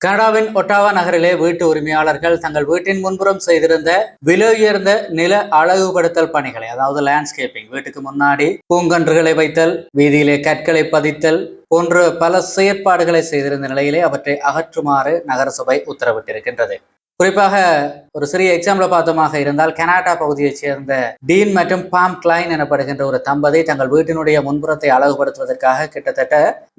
கனடாவின் ஒட்டாவா நகரிலே வீட்டு உரிமையாளர்கள் தங்கள் வீட்டின் முன்புறம் செய்திருந்த விலை உயர்ந்த நில அழகுபடுத்தல் பணிகளை அதாவது லேண்ட்ஸ்கேப்பிங் வீட்டுக்கு முன்னாடி பூங்கன்றுகளை வைத்தல் வீதியிலே கற்களை பதித்தல் போன்ற பல செயற்பாடுகளை செய்திருந்த நிலையிலே அவற்றை அகற்றுமாறு நகரசபை உத்தரவிட்டிருக்கின்றது. குறிப்பாக ஒரு சிறிய எக்ஸாம்பிள் பார்த்தோமாக இருந்தால் கனடா பகுதியைச் சேர்ந்த டீன் மற்றும் பாம் கிளைன் எனப்படுகின்ற ஒரு தம்பதி தங்கள் வீட்டினுடைய முன்புறத்தை அழகுபடுத்துவதற்காக கிட்டத்தட்ட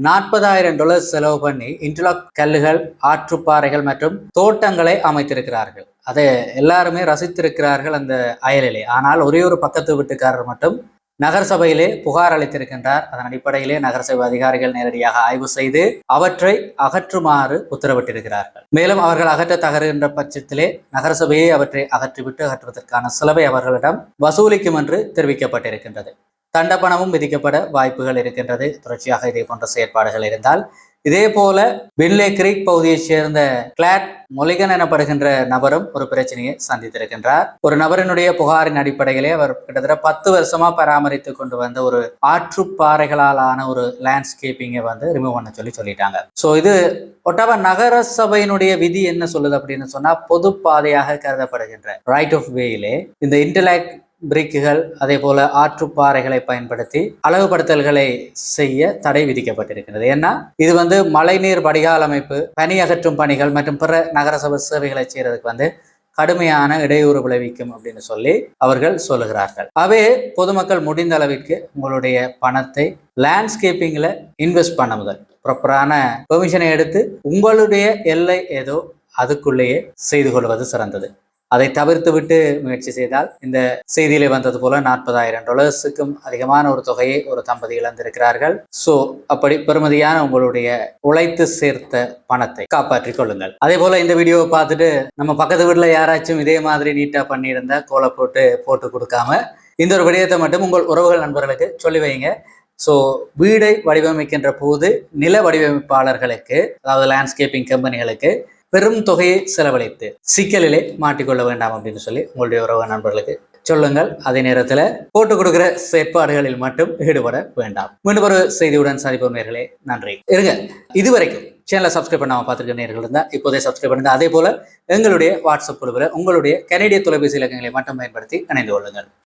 நாற்பதாயிரம் டாலர் செலவு பண்ணி இன்டர்லாக் கல்லுகள் ஆற்றுப்பாறைகள் மற்றும் தோட்டங்களை அமைத்திருக்கிறார்கள். அதை எல்லாருமே ரசித்திருக்கிறார்கள் அந்த அயலிலே. ஆனால் ஒரே ஒரு பக்கத்து வீட்டுக்காரர் மட்டும் நகரசபையிலே புகார் அளித்திருக்கின்றார். அதன் அடிப்படையிலே நகரசபை அதிகாரிகள் நேரடியாக ஆய்வு செய்து அவற்றை அகற்றுமாறு உத்தரவிட்டிருக்கிறார்கள். மேலும் அவர்கள் அகற்ற தகருகின்ற பட்சத்திலே நகரசபையை அவற்றை அகற்றிவிட்டு அகற்றுவதற்கான செலவை அவர்களிடம் வசூலிக்கும் என்று தெரிவிக்கப்பட்டிருக்கின்றது. தண்டப்பணமும் விதிக்கப்பட வாய்ப்புகள் இருக்கின்றது. தொடர்ச்சியாக இதே போன்ற செயற்பாடுகள் இருந்தால் இதே போல பின்லே கிரீக் பகுதியைச் சேர்ந்த கிளாட் மொலிகன் எனப்படுகின்ற நபரும் ஒரு பிரச்சனையை சந்தித்திருக்கின்றார். ஒரு நபரினுடைய புகாரின் அடிப்படையிலே அவர் கிட்டத்தட்ட பத்து வருஷமா பராமரித்து கொண்டு வந்த ஒரு ஆற்றுப்பாறைகளாலான ஒரு லேண்ட்ஸ்கேப்பிங்கை வந்து ரிமூவ் பண்ண சொல்லி சொல்லிட்டாங்க. ஸோ இது ஒட்டவா நகர சபையினுடைய விதி என்ன சொல்லுது அப்படின்னு சொன்னா பொது பாதையாக கருதப்படுகின்ற ரைட் ஆஃப் வேயிலே இந்த இன்டலாக்ட் பிரிக்குகள் அதே போல ஆற்றுப்பாறைகளை பயன்படுத்தி அழகுபடுத்தல்களை செய்ய தடை விதிக்கப்பட்டிருக்கிறது. ஏன்னா இது வந்து மழைநீர் வடிகால் அமைப்பு பனி அகற்றும் பணிகள் மற்றும் பிற நகரசபை சேவைகளை செய்யறதுக்கு வந்து கடுமையான இடையூறு விளைவிக்கும் அப்படின்னு சொல்லி அவர்கள் சொல்லுகிறார்கள். அவே பொதுமக்கள் முடிந்த அளவிற்கு உங்களுடைய பணத்தை லேண்ட்ஸ்கேப்பிங்கில் இன்வெஸ்ட் பண்ண முதல். ப்ராப்பரான பெர்மிஷனை எடுத்து உங்களுடைய எல்லை ஏதோ அதுக்குள்ளேயே செய்து கொள்வது சிறந்தது. அதை தவிர்த்து விட்டு முயற்சி செய்தால் இந்த செய்தியிலே வந்தது போல நாற்பதாயிரம் டாலர்ஸுக்கும் அதிகமான ஒரு தொகையை ஒரு தம்பதி இழந்திருக்கிறார்கள். ஸோ அப்படி பெருமதியான உங்களுடைய உழைத்து சேர்த்த பணத்தை காப்பாற்றிக் கொள்ளுங்கள். அதே போல இந்த வீடியோவை பார்த்துட்டு நம்ம பக்கத்து வீட்டில் யாராச்சும் இதே மாதிரி நீட்டாக பண்ணியிருந்தா கோலை போட்டு போட்டு கொடுக்காம இந்த ஒரு விடயத்தை மட்டும் உங்கள் உறவுகள் நண்பர்களுக்கு சொல்லி வைங்க. ஸோ வீடை வடிவமைக்கின்ற போது நில வடிவமைப்பாளர்களுக்கு அதாவது லேண்ட்ஸ்கேப்பிங் கம்பெனிகளுக்கு பெரும் தொகையை செலவழித்து சிக்கலிலே மாட்டிக்கொள்ள வேண்டாம் அப்படின்னு சொல்லி உங்களுடைய உறவு நண்பர்களுக்கு சொல்லுங்கள். அதே நேரத்தில் போட்டு கொடுக்குற செயற்பாடுகளில் மட்டும் ஈடுபட வேண்டாம். மீண்டும் ஒரு செய்தியுடன் சந்திப்போம் நேர்களே. நன்றி. இருங்க இதுவரைக்கும் சேனலை சப்ஸ்கிரைப் பண்ணாமல் பார்த்துருக்க நேர்கள் இருந்தால் இப்போதே சப்ஸ்கிரைப் பண்ணுங்க. அதே போல எங்களுடைய வாட்ஸ்அப் குழுவில் உங்களுடைய கனடிய தொலைபேசி இலக்கங்களை மட்டும் பயன்படுத்தி இணைந்து கொள்ளுங்கள்.